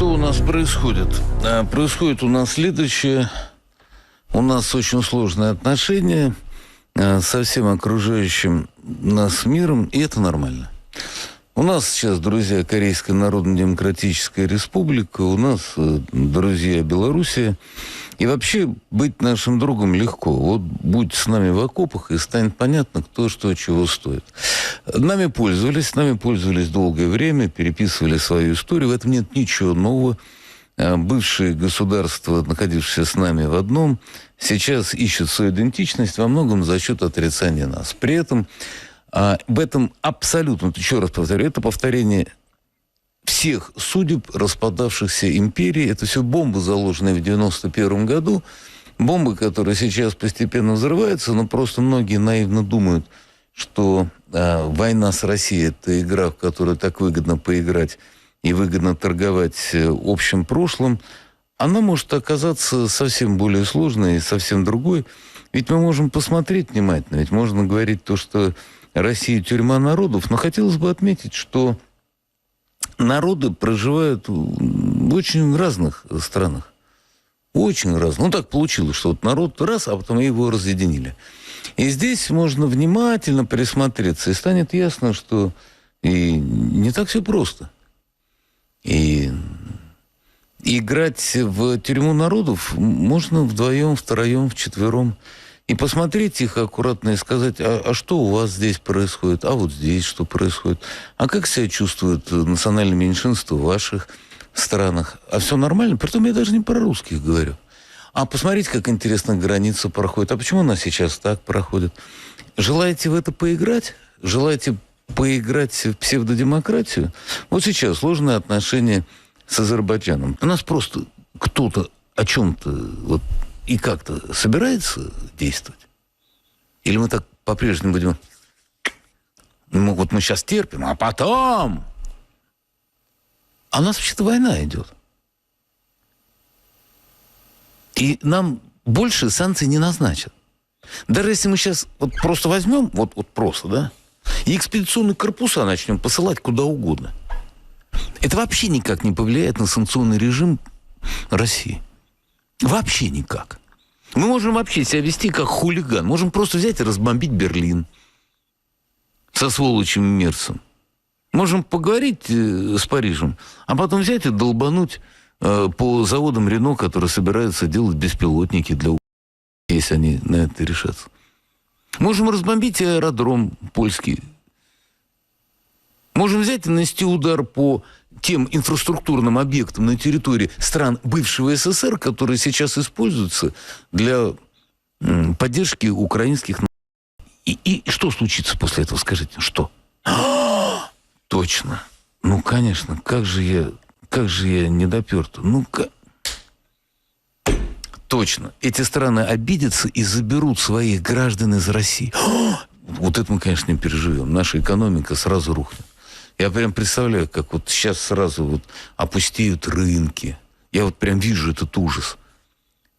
Что у нас происходит? А, происходит у нас следующее. У нас очень сложные отношения а, со всем окружающим нас миром, и это нормально. У нас сейчас, друзья, Корейская Народно-Демократическая Республика, у нас э, друзья Белоруссия. И вообще быть нашим другом легко. Вот будь с нами в окопах, и станет понятно, кто что чего стоит. Нами пользовались, нами пользовались долгое время, переписывали свою историю. В этом нет ничего нового. А, бывшие государства, находившиеся с нами в одном, сейчас ищут свою идентичность во многом за счет отрицания нас. При этом а, в этом абсолютно, еще раз повторю, это повторение всех судеб распадавшихся империй. Это все бомбы, заложенные в 91 году. Бомбы, которые сейчас постепенно взрываются, но просто многие наивно думают, что э, война с Россией – это игра, в которую так выгодно поиграть и выгодно торговать э, общим прошлым. Она может оказаться совсем более сложной и совсем другой. Ведь мы можем посмотреть внимательно, ведь можно говорить то, что Россия тюрьма народов, но хотелось бы отметить, что народы проживают в очень разных странах. Очень разных. Ну, так получилось, что вот народ раз, а потом его разъединили. И здесь можно внимательно присмотреться, и станет ясно, что и не так все просто. И играть в тюрьму народов можно вдвоем, втроем, вчетвером. И посмотреть их аккуратно и сказать, а, а что у вас здесь происходит, а вот здесь что происходит, а как себя чувствуют национальные меньшинства ваших странах, а все нормально, притом я даже не про русских говорю. А посмотрите, как интересно граница проходит. А почему она сейчас так проходит? Желаете в это поиграть? Желаете поиграть в псевдодемократию? Вот сейчас сложные отношения с Азербайджаном. У нас просто кто-то о чем-то вот и как-то собирается действовать? Или мы так по-прежнему будем... Ну, вот мы сейчас терпим, а потом... А у нас вообще-то война идет. И нам больше санкций не назначат. Даже если мы сейчас вот просто возьмем, вот, вот просто, да, и экспедиционные корпуса начнем посылать куда угодно, это вообще никак не повлияет на санкционный режим России. Вообще никак. Мы можем вообще себя вести как хулиган. Можем просто взять и разбомбить Берлин со сволочем Мерцем. Можем поговорить э, с Парижем, а потом взять и долбануть э, по заводам Рено, которые собираются делать беспилотники для если они на это решатся. Можем разбомбить аэродром польский. Можем взять и нанести удар по тем инфраструктурным объектам на территории стран бывшего СССР, которые сейчас используются для поддержки украинских... И, и что случится после этого, скажите, что? Точно. Ну, конечно, как же я, как же я не допер-то? Ну-ка. Точно. Эти страны обидятся и заберут своих граждан из России. Вот это мы, конечно, не переживем. Наша экономика сразу рухнет. Я прям представляю, как вот сейчас сразу вот опустеют рынки. Я вот прям вижу этот ужас.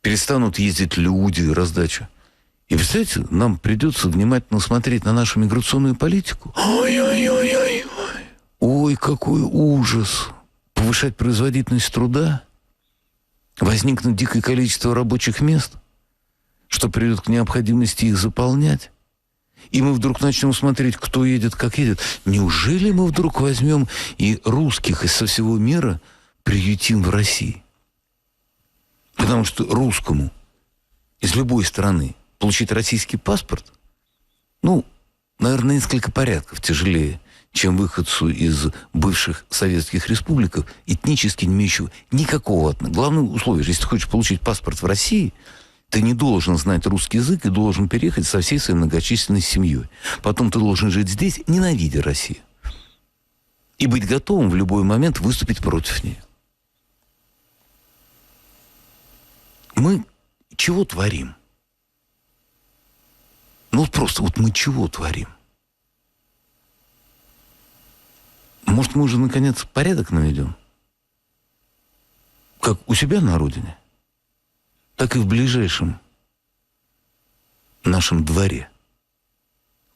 Перестанут ездить люди, раздача. И, представляете, нам придется внимательно смотреть на нашу миграционную политику. Ой-ой-ой-ой-ой. Ой, какой ужас. Повышать производительность труда. Возникнет дикое количество рабочих мест, что приведет к необходимости их заполнять и мы вдруг начнем смотреть, кто едет, как едет. Неужели мы вдруг возьмем и русских из со всего мира приютим в России? Потому что русскому из любой страны получить российский паспорт, ну, наверное, несколько порядков тяжелее, чем выходцу из бывших советских республик, этнически не имеющего никакого отношения. Главное условие, если ты хочешь получить паспорт в России – ты не должен знать русский язык и должен переехать со всей своей многочисленной семьей. Потом ты должен жить здесь, ненавидя Россию. И быть готовым в любой момент выступить против нее. Мы чего творим? Ну вот просто, вот мы чего творим? Может, мы уже, наконец, порядок наведем? Как у себя на родине? так и в ближайшем нашем дворе.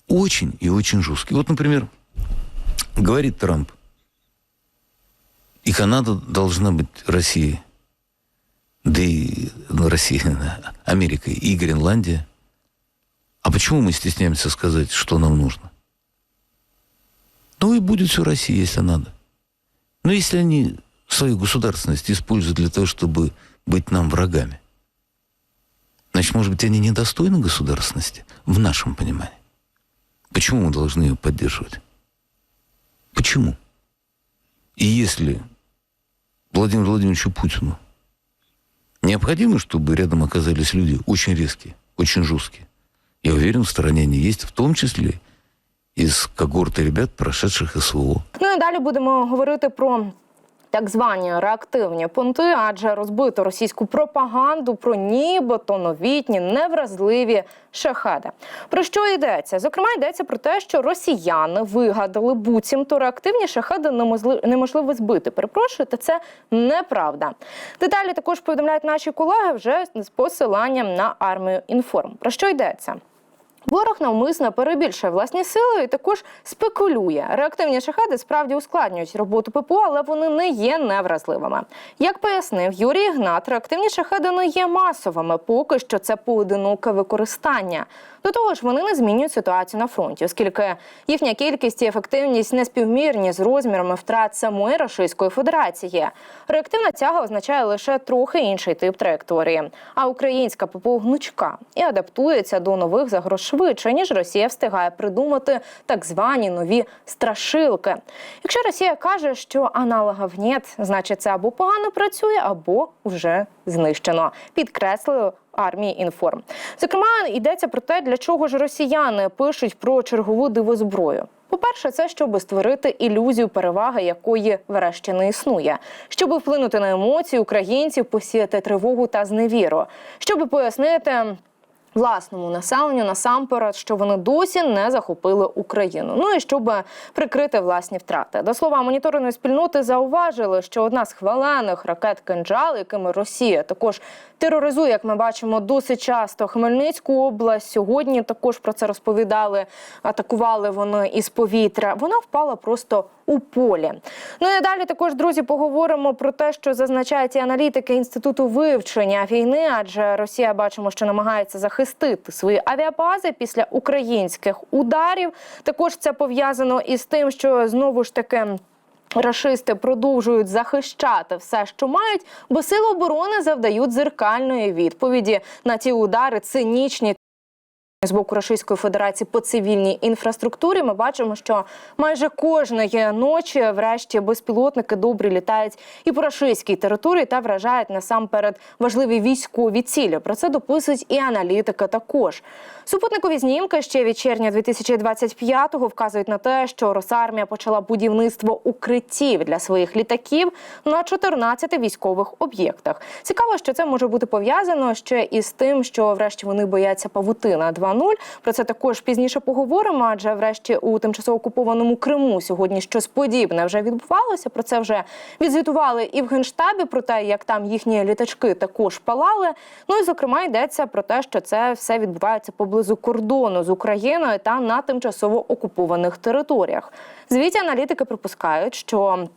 Очень и очень жесткий. Вот, например, говорит Трамп, И Канада должна быть Россией. Да и ну, Россия, Америка и Гренландия. А почему мы стесняемся сказать, что нам нужно? Ну и будет все Россия, если надо. Но если они свою государственность используют для того, чтобы быть нам врагами, значит, может быть, они недостойны государственности в нашем понимании. Почему мы должны ее поддерживать? Почему? И если Владимиру Владимировичу Путину необходимо, чтобы рядом оказались люди очень резкие, очень жесткие, я уверен, в стороне они есть, в том числе из когорти ребят, прошедших СВО. Ну і далі будемо говорити про. Так звані реактивні понти, адже розбито російську пропаганду про нібито новітні невразливі шахеди. Про що йдеться? Зокрема, йдеться про те, що росіяни вигадали буцімто реактивні шахеди неможли- неможливо збити. Перепрошую, та це неправда. Деталі також повідомляють наші колеги вже з посиланням на армію інформ. Про що йдеться? Ворог навмисно перебільшує власні сили і також спекулює. Реактивні шахеди справді ускладнюють роботу ППО, але вони не є невразливими. Як пояснив Юрій Ігнат, реактивні шахеди не є масовими, поки що це поодиноке використання. До того ж, вони не змінюють ситуацію на фронті, оскільки їхня кількість і ефективність не співмірні з розмірами втрат самої Російської Федерації. Реактивна тяга означає лише трохи інший тип траєкторії. А українська ППО гнучка і адаптується до нових загроз швидше, ніж Росія встигає придумати так звані нові страшилки. Якщо Росія каже, що аналогів нет, значить це або погано працює, або вже знищено. Підкреслив армії інформ. Зокрема, йдеться про те, для чого ж росіяни пишуть про чергову дивозброю. По-перше, це щоб створити ілюзію переваги, якої врешті не існує, щоб вплинути на емоції українців, посіяти тривогу та зневіру, щоб пояснити. Власному населенню насамперед, що вони досі не захопили Україну. Ну і щоб прикрити власні втрати. До слова, моніторингової спільноти зауважили, що одна з хвалених ракет «Кинджал», якими Росія також тероризує, як ми бачимо, досить часто Хмельницьку область. Сьогодні також про це розповідали. Атакували вони із повітря. Вона впала просто у полі. Ну і далі також, друзі, поговоримо про те, що зазначають і аналітики інституту вивчення війни, адже Росія бачимо, що намагається захистити свої авіабази після українських ударів. Також це пов'язано із тим, що знову ж таки. Рашисти продовжують захищати все, що мають, бо сили оборони завдають зеркальної відповіді на ті удари цинічні з боку Російської Федерації по цивільній інфраструктурі. Ми бачимо, що майже кожної ночі, врешті, безпілотники добрі літають і по російській території та вражають насамперед важливі військові цілі. Про це дописують і аналітики. Також супутникові знімки ще від червня 2025-го вказують на те, що Росармія почала будівництво укриттів для своїх літаків на 14 військових об'єктах. Цікаво, що це може бути пов'язано ще із тим, що врешті вони бояться павутина 2.0. Про це також пізніше поговоримо. Адже врешті у тимчасово окупованому Криму сьогодні щось подібне вже відбувалося. Про це вже відзвітували і в генштабі про те, як там їхні літачки також палали. Ну і зокрема йдеться про те, що це все відбувається поблизу кордону з Україною та на тимчасово окупованих територіях. Звіті аналітики припускають, що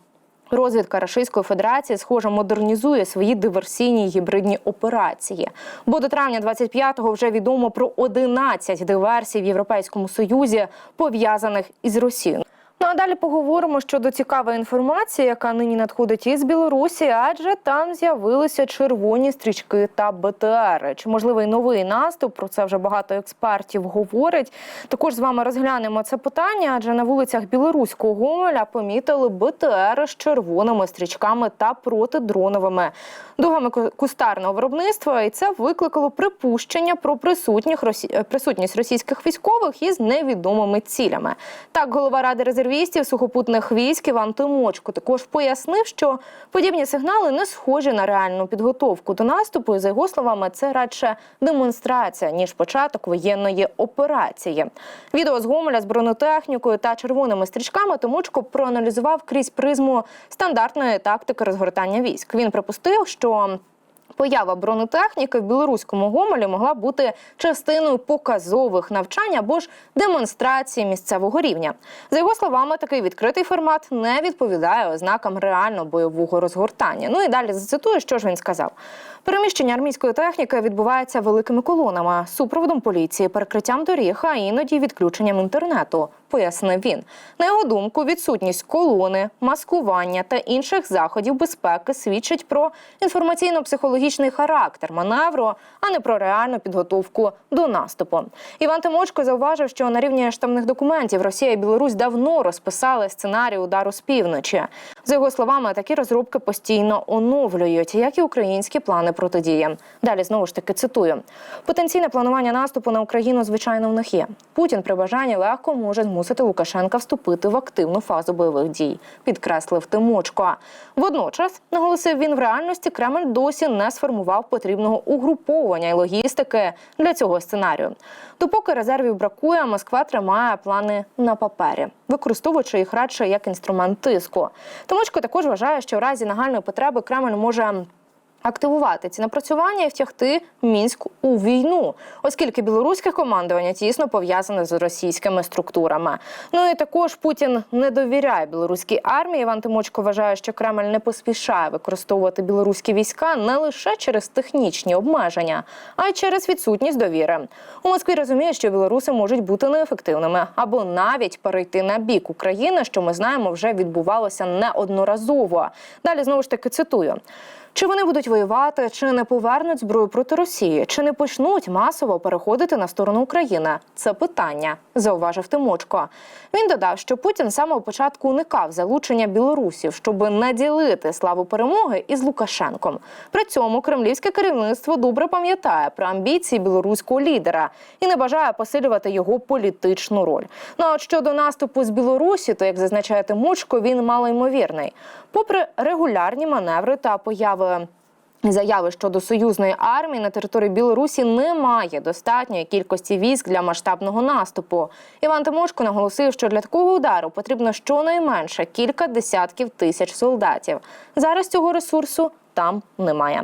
Розвідка Російської Федерації, схоже, модернізує свої диверсійні гібридні операції. Бо до травня 25-го вже відомо про 11 диверсій в Європейському Союзі, пов'язаних із Росією. Ну а далі поговоримо щодо цікавої інформації, яка нині надходить із Білорусі, адже там з'явилися червоні стрічки та БТР. Чи можливий новий наступ? Про це вже багато експертів говорять. Також з вами розглянемо це питання, адже на вулицях білоруського Гомеля помітили БТР з червоними стрічками та протидроновими дугами кустарного виробництва, і це викликало припущення про присутніх присутність російських військових із невідомими цілями. Так, голова ради резервістів сухопутних військ Іван Тимочко також пояснив, що подібні сигнали не схожі на реальну підготовку до наступу. І за його словами, це радше демонстрація ніж початок воєнної операції. Відео з Гомеля з бронетехнікою та червоними стрічками Тимочко проаналізував крізь призму стандартної тактики розгортання військ. Він припустив, що Поява бронетехніки в білоруському Гомелі могла бути частиною показових навчань або ж демонстрації місцевого рівня. За його словами, такий відкритий формат не відповідає ознакам реально бойового розгортання. Ну і далі зацитую, що ж він сказав. Переміщення армійської техніки відбувається великими колонами, супроводом поліції, перекриттям доріг, а іноді відключенням інтернету. Пояснив він. На його думку, відсутність колони, маскування та інших заходів безпеки свідчить про інформаційно-психологічний характер маневру, а не про реальну підготовку до наступу. Іван Тимочко зауважив, що на рівні штабних документів Росія і Білорусь давно розписали сценарій удару з півночі. За його словами, такі розробки постійно оновлюють, як і українські плани протидії. Далі знову ж таки цитую: потенційне планування наступу на Україну, звичайно, в них є. Путін при бажанні легко може змусити Лукашенка вступити в активну фазу бойових дій, підкреслив Тимочко. Водночас наголосив він в реальності Кремль досі не сформував потрібного угруповання і логістики для цього сценарію. Допоки резервів бракує, Москва тримає плани на папері, використовуючи їх радше як інструмент тиску. Томочко також вважає, що в разі нагальної потреби Кремль може активувати ці напрацювання і втягти Мінськ у війну, оскільки білоруське командування тісно пов'язане з російськими структурами. Ну і також Путін не довіряє білоруській армії. Іван Тимочко вважає, що Кремль не поспішає використовувати білоруські війська не лише через технічні обмеження, а й через відсутність довіри. У Москві розуміє, що білоруси можуть бути неефективними або навіть перейти на бік України, що ми знаємо, вже відбувалося неодноразово. Далі знову ж таки цитую. Чи вони будуть воювати, чи не повернуть зброю проти Росії, чи не почнуть масово переходити на сторону України? Це питання, зауважив Тимочко. Він додав, що Путін з самого початку уникав залучення білорусів, щоб наділити славу перемоги із Лукашенком. При цьому кремлівське керівництво добре пам'ятає про амбіції білоруського лідера і не бажає посилювати його політичну роль. Ну а от щодо наступу з Білорусі, то як зазначає Тимочко, він малоймовірний. Попри регулярні маневри та появи Заяви щодо союзної армії на території Білорусі немає достатньої кількості військ для масштабного наступу. Іван Тимошко наголосив, що для такого удару потрібно щонайменше кілька десятків тисяч солдатів. Зараз цього ресурсу там немає.